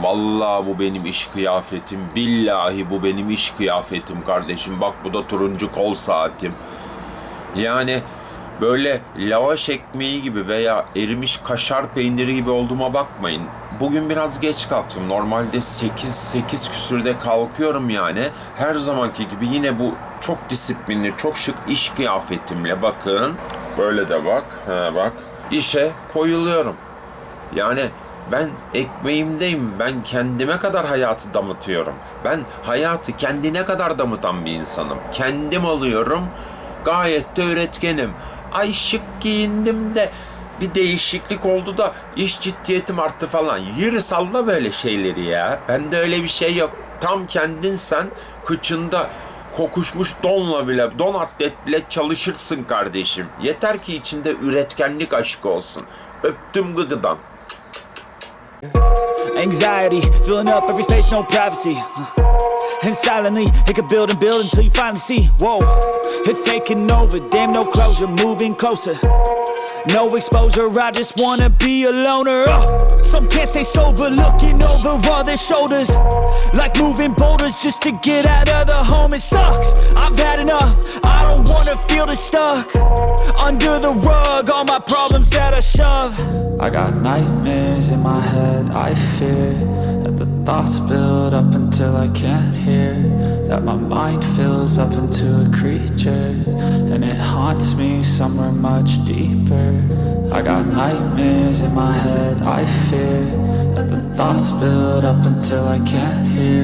Vallahi bu benim iş kıyafetim. Billahi bu benim iş kıyafetim kardeşim. Bak bu da turuncu kol saatim. Yani böyle lavaş ekmeği gibi veya erimiş kaşar peyniri gibi olduğuma bakmayın. Bugün biraz geç kalktım. Normalde 8-8 küsürde kalkıyorum yani. Her zamanki gibi yine bu çok disiplinli, çok şık iş kıyafetimle bakın. Böyle de bak. Ha bak. İşe koyuluyorum. Yani ben ekmeğimdeyim. Ben kendime kadar hayatı damıtıyorum. Ben hayatı kendine kadar damıtan bir insanım. Kendim alıyorum. Gayet de üretkenim. Ay şık giyindim de bir değişiklik oldu da iş ciddiyetim arttı falan. Yürü salla böyle şeyleri ya. Bende öyle bir şey yok. Tam kendin sen kıçında kokuşmuş donla bile, don atlet bile çalışırsın kardeşim. Yeter ki içinde üretkenlik aşkı olsun. Öptüm gıgıdan. Anxiety, filling up every space, no privacy. And silently, it could build and build until you finally see. Whoa, it's taking over, damn, no closure, moving closer. No exposure, I just wanna be a loner. Uh, some can't stay sober, looking over all their shoulders. Like moving boulders just to get out of the home, it sucks. I've had enough, I feel the stuck. Under the rug, all my problems that I shove. I got nightmares in my head. I fear that the thoughts build up until I can't hear. That my mind fills up into a creature, and it haunts me somewhere much deeper. I got nightmares in my head. I fear that the thoughts build up until I can't hear.